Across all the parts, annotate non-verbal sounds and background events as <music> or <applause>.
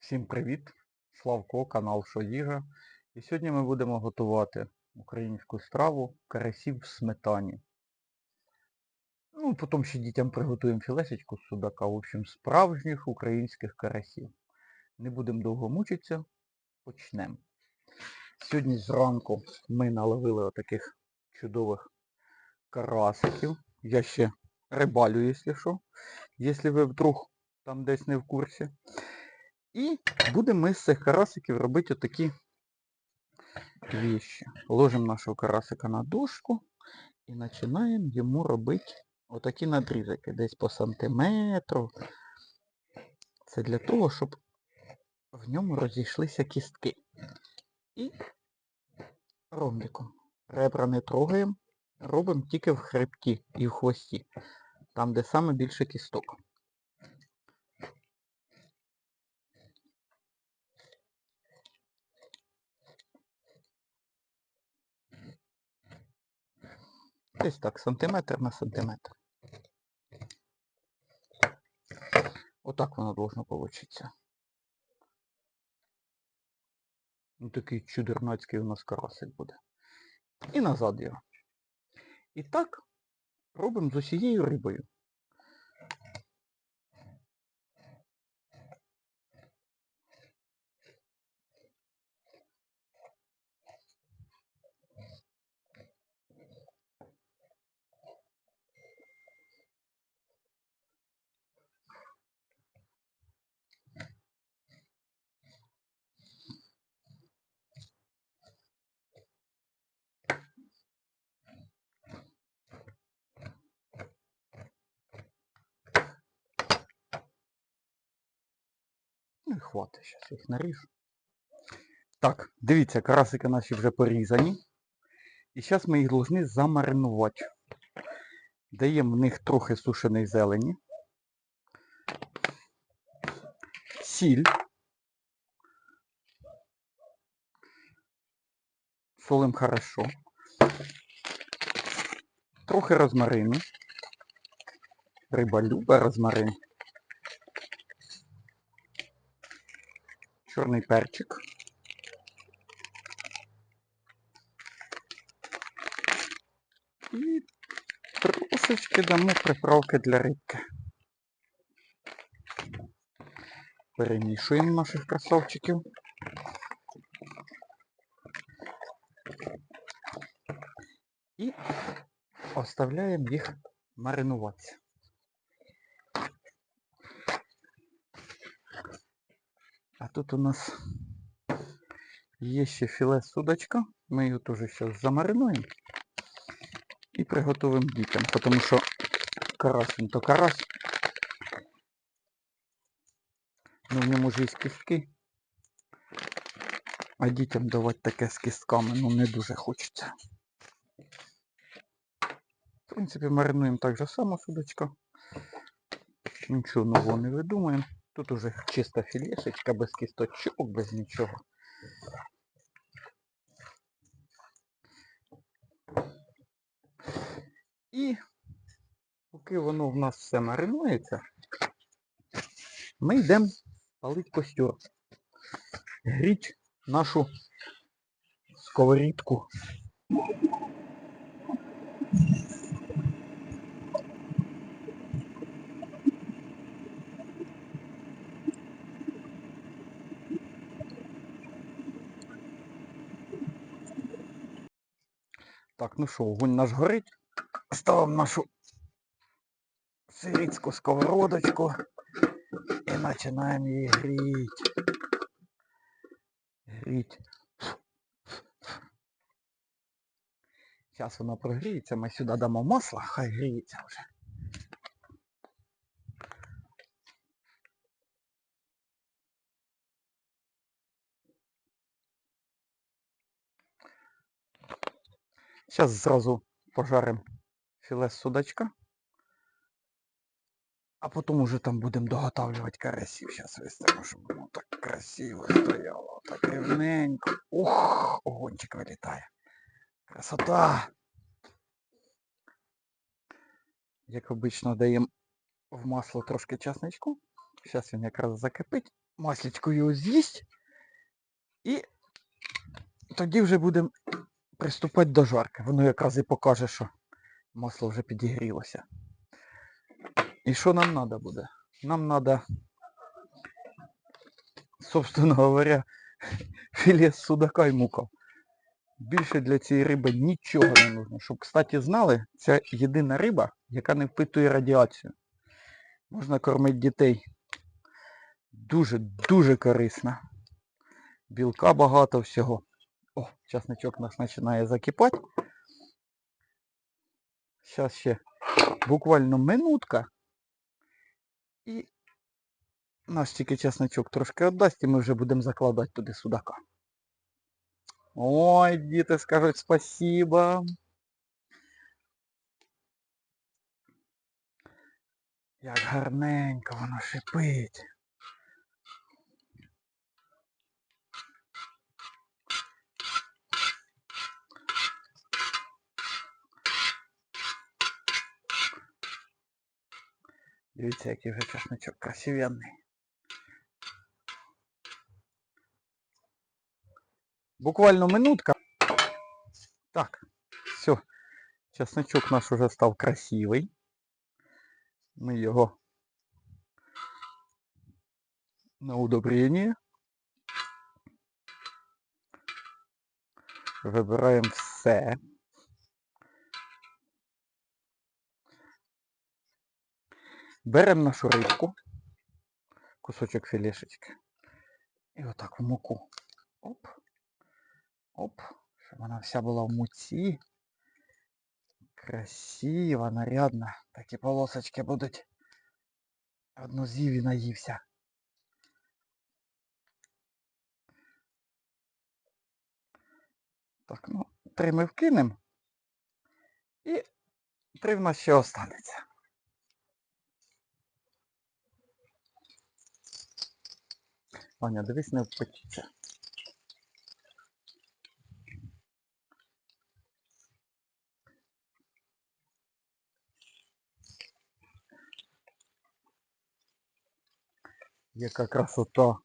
Всім привіт! Славко, канал Що Їжа. І сьогодні ми будемо готувати українську страву карасів в сметані. Ну, потім ще дітям приготуємо філесечку з судака. В общем, справжніх українських карасів. Не будемо довго мучитися, почнемо. Сьогодні зранку ми наловили отаких чудових карасиків. Я ще рибалю, якщо що. Якщо ви вдруг там десь не в курсі. І будемо ми з цих карасиків робити отакі вещи. Ложимо нашого карасика на дошку і починаємо йому робити отакі надрізики, десь по сантиметру. Це для того, щоб в ньому розійшлися кістки. І ромбиком. Ребра не трогаємо, робимо тільки в хребті і в хвості. Там, де саме більше кісток. Десь так, сантиметр на сантиметр. Отак воно должно получиться. Ну, такий чудернацький у нас карасик буде. І назад його. І так робимо з усією рибою. Хватить, зараз їх наріжу. Так, дивіться, карасики наші вже порізані. І зараз ми їх повинні замаринувати. Даємо в них трохи сушеної зелені. Сіль. Солим хорошо. Трохи розмарину. Риба любить розмарин. Чорний перчик. І трошечки дамо приправки для рибки. Перемішуємо наших красавчиків. І оставляємо їх маринуватися. А тут у нас є ще філе судачка. Ми його теж зараз замаринуємо і приготуємо дітям, тому що карась він то карась. Ну в ньому ж є кістки. А дітям давати таке з кістками, ну не дуже хочеться. В принципі, маринуємо так же само судочка. Нічого нового не видумаємо. Тут уже чиста філешечка, без кісточок, без нічого. І поки воно в нас все маринується, ми йдемо палити костер. Гріть нашу сковорідку. Так, ну що, вогонь наш горить. Ставимо нашу сирітську сковородочку і починаємо її гріти. Гріть. Зараз вона прогріється, ми сюди дамо масло, хай гріється вже. Зараз зразу пожаримо філе з судачка. А потім уже там будемо доготавлювати карасів. Зараз виставимо, щоб воно так красиво стояло, так рівненько. Ух, огончик вилітає. Красота! Як обично даємо в масло трошки часничку. Зараз він якраз закипить маслячко його з'їсть. І тоді вже будемо приступати до жарки. Воно якраз і покаже, що масло вже підігрілося. І що нам треба буде? Нам треба, собственно говоря, <laughs> філе судака і мукав. Більше для цієї риби нічого не нужно. Щоб, кстати, знали, це єдина риба, яка не впитує радіацію. Можна кормити дітей. Дуже-дуже корисна. Білка багато всього. О, часничок наш починає закипати. Зараз ще буквально минутка. І наш тільки часничок трошки віддасть і ми вже будемо закладати туди судака. Ой, діти скажуть спасибо. Як гарненько воно шипить. Дивіться, який вже часничок красивенний. Буквально минутка. Так, все. Часничок наш уже став красивий. Ми його на удобрення. Вибираємо все. Беремо нашу рибку, кусочок філешечки. І отак в муку. Оп. Оп. Щоб вона вся була в муці. Красиво, нарядно. Такі полосочки будуть. Одну з'їв наївся. Так, ну, три ми вкинемо. І три в нас ще останеться. Аня, дивись, не впечеться. Яка красота.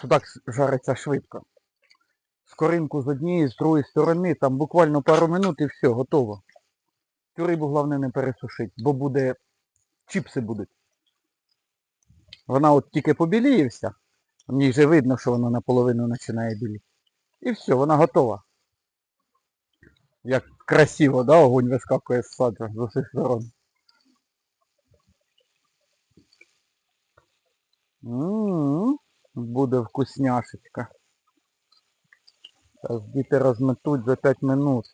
Судак жариться швидко. Скоринку з однієї, з другої сторони, там буквально пару минут і все, готово. Цю рибу головне не пересушити, бо буде... чіпси будуть. Вона от тільки побіліє вся. Ній вже видно, що вона наполовину починає біліти. І все, вона готова. Як красиво, да, огонь вискакує з саджа з усіх сторон. М-м-м, буде вкусняшечка. Зараз діти розметуть за 5 минут.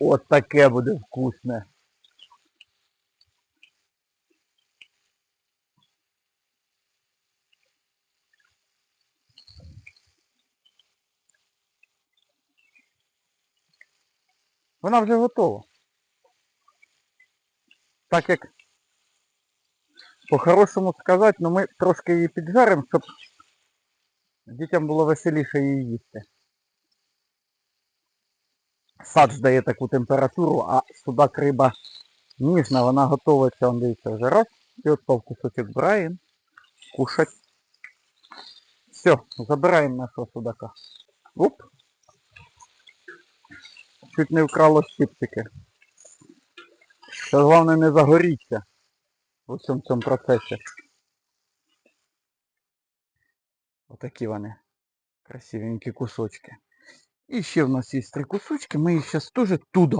От таке буде вкусне. Вона вже готова. Так як по-хорошому сказати, ну ми трошки її піджаримо, щоб дітям було веселіше її їсти. Сад дає таку температуру, а судак риба ніжна, вона готується, он дивіться, вже раз. І от пав кусочок збираємо. Кушать. Все, забираємо нашого судака. Оп. Чуть не вкрало щипчики. Це головне не загоріться у цьому цьому процесі. Отакі вони. Красивенькі кусочки. І ще в нас є три кусочки, ми їх зараз теж туди.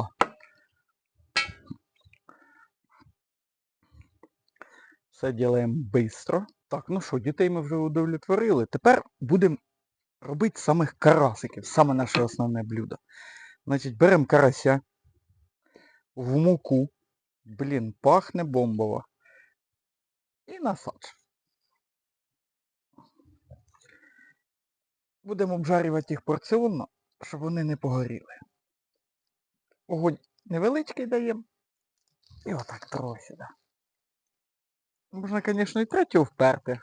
Все робимо швидко. Так, ну що, дітей ми вже удовлетворили. Тепер будемо робити самих карасиків. Саме наше основне блюдо. Значить, беремо карася в муку. Блін, пахне бомбово. І насадж. Будемо обжарювати їх порціонно, щоб вони не погоріли. Огонь невеличкий даємо. І отак трохи сюди. Можна, звісно, і третю вперти.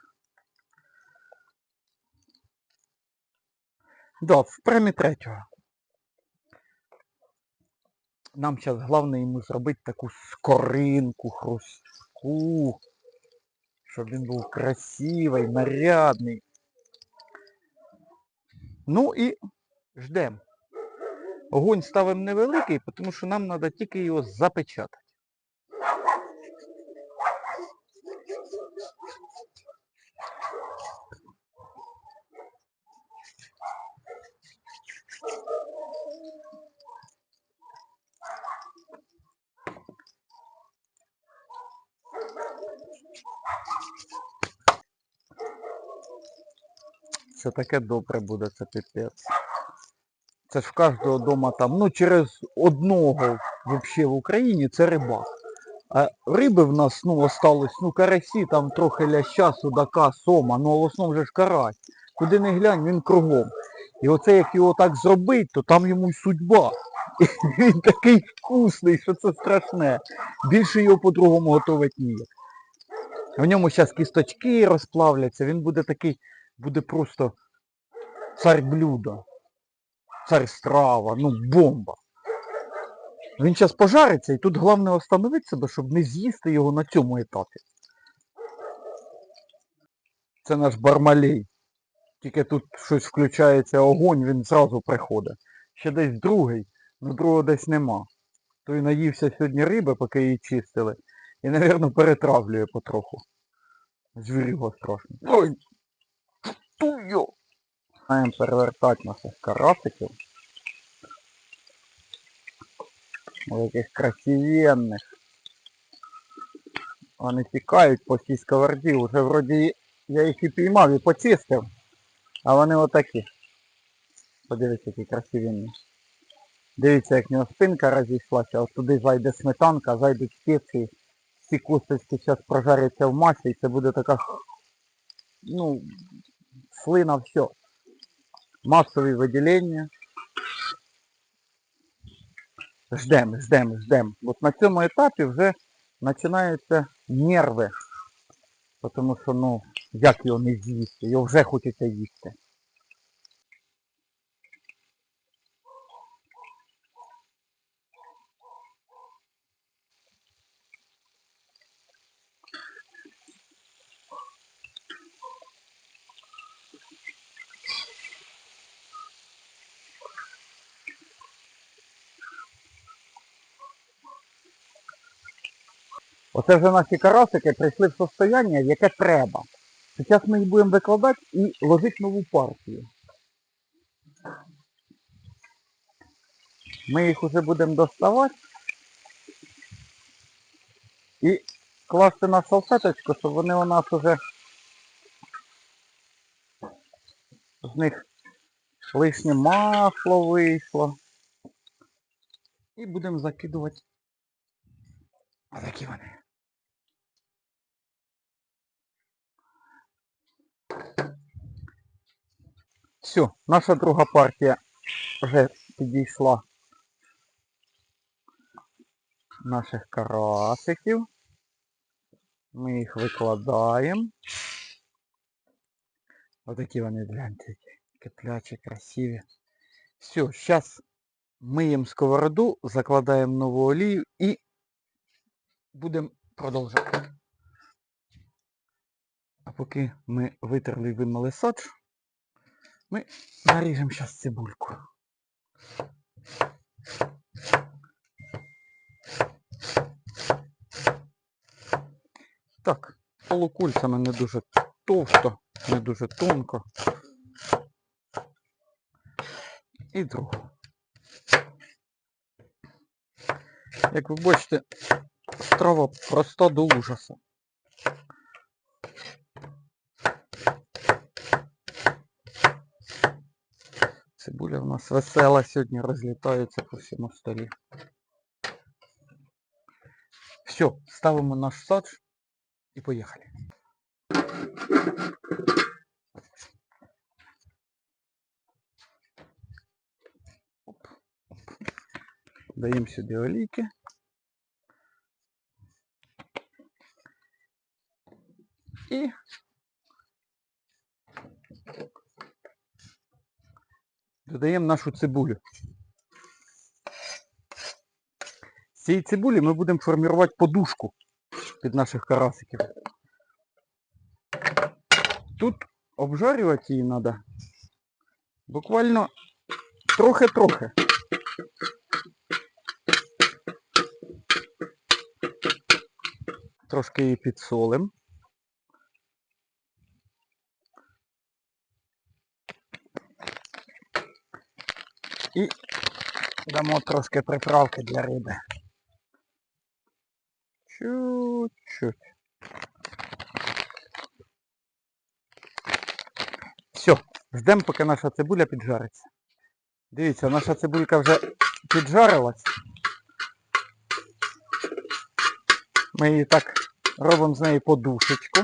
Да, впрямі третього. Нам зараз головне йому зробити таку скоринку, хрустку, щоб він був красивий, нарядний. Ну і ждемо. Огонь ставимо невеликий, тому що нам треба тільки його запечатати. Це таке добре буде, це піпець. Це ж в кожного вдома там, ну через одного взагалі в Україні це рибак. А риби в нас ну осталось, ну карасі, там трохи ляща, судака, сома, ну в основному вже ж карась. Куди не глянь, він кругом. І оце як його так зробить, то там йому й судьба. І <laughs> він такий вкусний, що це страшне. Більше його по-другому готувати ніяк. В ньому зараз кісточки розплавляться, він буде такий, буде просто цар блюда. Цар страва, ну бомба. Він зараз пожариться і тут головне остановити себе, щоб не з'їсти його на цьому етапі. Це наш бармалей. Тільки тут щось включається огонь, він зразу приходить. Ще десь другий, але другого десь нема. Той наївся сьогодні риби, поки її чистили. І, мабуть, перетравлює потроху. Звірюга страшно. Ой! Туйо! Маємо перевертати наших карасиків. Ось Таких красивенних. Вони тікають по цій сковороді. Уже вроді я їх і піймав і почистив. А вони отакі. Подивіться, які красивенні. Дивіться, як в нього спинка розійшлася, от туди зайде сметанка, зайдуть спеції. Ці косточки зараз прожаряться в масі і це буде така, ну, слина, все. Масові виділення. Ждем, ждем, ждем. От на цьому етапі вже починаються нерви. Тому що, ну, як його не з'їсти? Його вже хочеться їсти. Оце вже наші карасики прийшли в состояння, яке треба. Зараз ми їх будемо викладати і ложити нову партію. Ми їх вже будемо доставати і класти на салфеточку, щоб вони у нас уже з них лишнє масло вийшло. І будемо закидувати. Отакі вони. Все, наша друга партія вже підійшла наших карасиків. Ми їх викладаємо. Отакі вони, гляньте, киплячі, красиві. Все, зараз миємо сковороду, закладаємо нову олію і будемо продовжувати. А поки ми витерли і вимили сач, ми наріжемо зараз цибульку. Так, полукульцями не дуже товсто, не дуже тонко. І другу. Як ви бачите, страва проста до ужасу. Цибуля в нас весела сьогодні розлітається по всьому столі. Все, ставимо наш садж і поїхали. Даємо сюди олійки. І додаємо нашу цибулю. З цієї цибулі ми будемо формувати подушку під наших карасиків. Тут обжарювати її треба буквально трохи-трохи. Трошки її підсолим. І дамо трошки приправки для риби. Чуть-чуть. Все, ждемо, поки наша цибуля піджариться. Дивіться, наша цибулька вже піджарилась. Ми її так робимо з неї подушечку.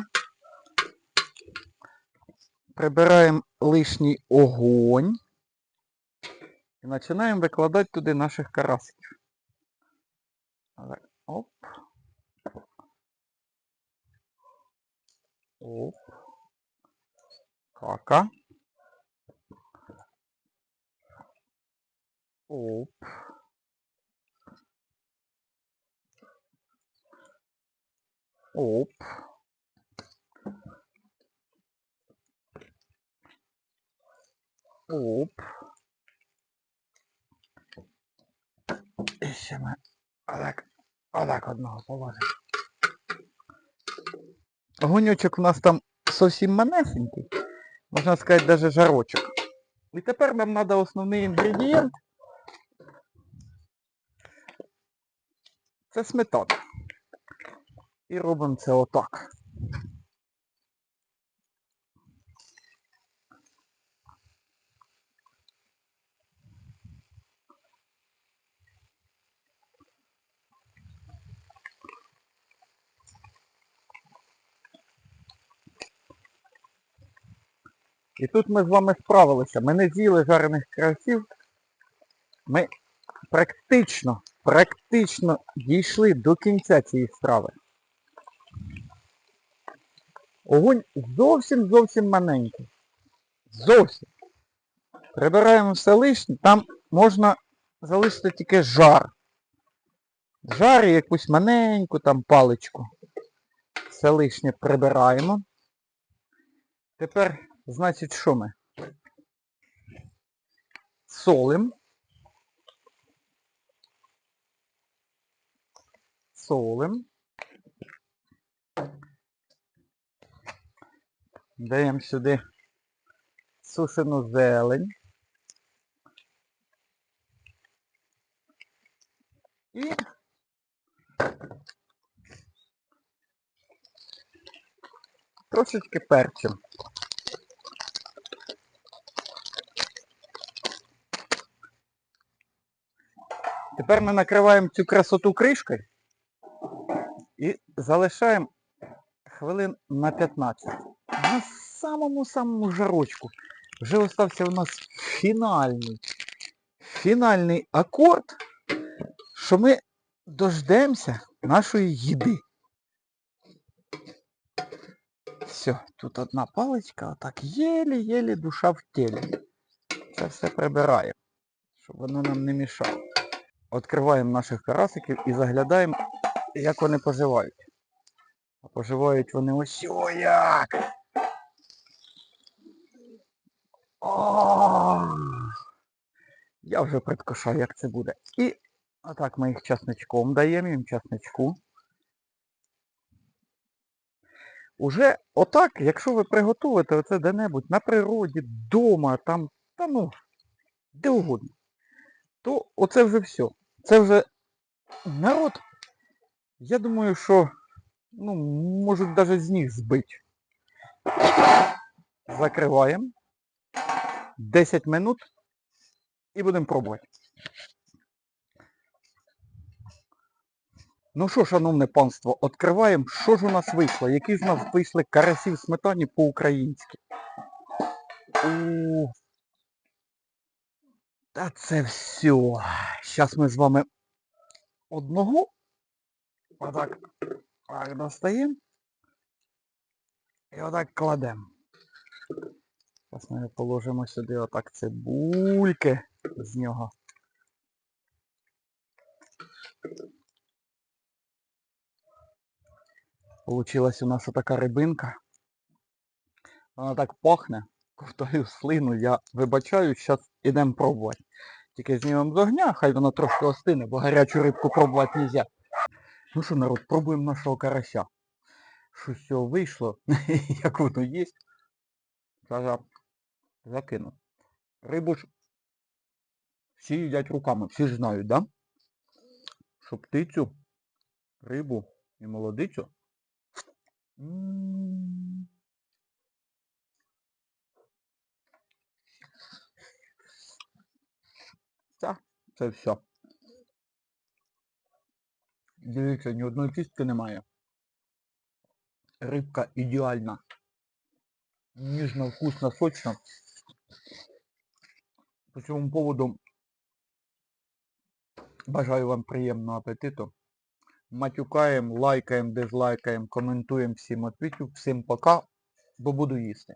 Прибираємо лишній огонь. І починаємо викладати туди наших карасиків. Оп. Оп. Кака. Оп. Оп. Оп. Ще ми отак, отак одного положимо. Огоньочок у нас там зовсім манесенький. Можна сказати, навіть жарочок. І тепер нам треба основний інгредієнт. Це сметана. І робимо це отак. І тут ми з вами справилися. Ми не з'їли жарених карасів. Ми практично, практично дійшли до кінця цієї страви. Огонь зовсім зовсім маленький. Зовсім. Прибираємо все лишнє, там можна залишити тільки жар. Жар і якусь маленьку там паличку. Все лишнє прибираємо. Тепер, значить, що ми? Солим. Солим. Даємо сюди сушену зелень. І трошечки перцю. Тепер ми накриваємо цю красоту кришкою і залишаємо хвилин на 15. На самому-самому жарочку. Вже остався у нас фінальний, фінальний акорд, що ми дождемося нашої їди. Все, тут одна паличка, отак єлі-єлі душа в тілі. Це все прибираємо, щоб воно нам не мішало. Відкриваємо наших карасиків і заглядаємо, як вони поживають. А поживають вони ось о як! О! Я вже предвкушаю, як це буде. І отак ми їх часничком даємо, їм часничку. Уже отак, якщо ви приготуєте оце де-небудь на природі, вдома, там, та ну, де угодно, то оце вже все. Це вже народ, я думаю, що ну, можуть навіть з них збити. Закриваємо. 10 минут і будемо пробувати. Ну що, шановне панство, відкриваємо, що ж у нас вийшло, які у нас вийшли карасі в сметані по-українськи. Та це все. Зараз ми з вами одного. Отак. Так, достаємо. І отак кладемо. Зараз ми положимо сюди отак цибульки з нього. Получилась у нас така рибинка. Вона так пахне. Ковтаю слину, я вибачаю, зараз ідемо пробувати. Тільки знімемо з огня, хай вона трошки остине, бо гарячу рибку пробувати не. Ну що, народ, пробуємо нашого карася. Щось цього вийшло, <laughs> як воно є. Зараз закину. Рибу ж всі їдять руками, всі ж знають, да? Що птицю, рибу і молодицю. м, це все. Дивіться, ні одної кістки немає. Рибка ідеальна. Ніжна, вкусна, сочна. По цьому поводу бажаю вам приємного апетиту. Матюкаємо, лайкаємо, дизлайкаємо, коментуємо всім отвітю. Всім пока, бо буду їсти.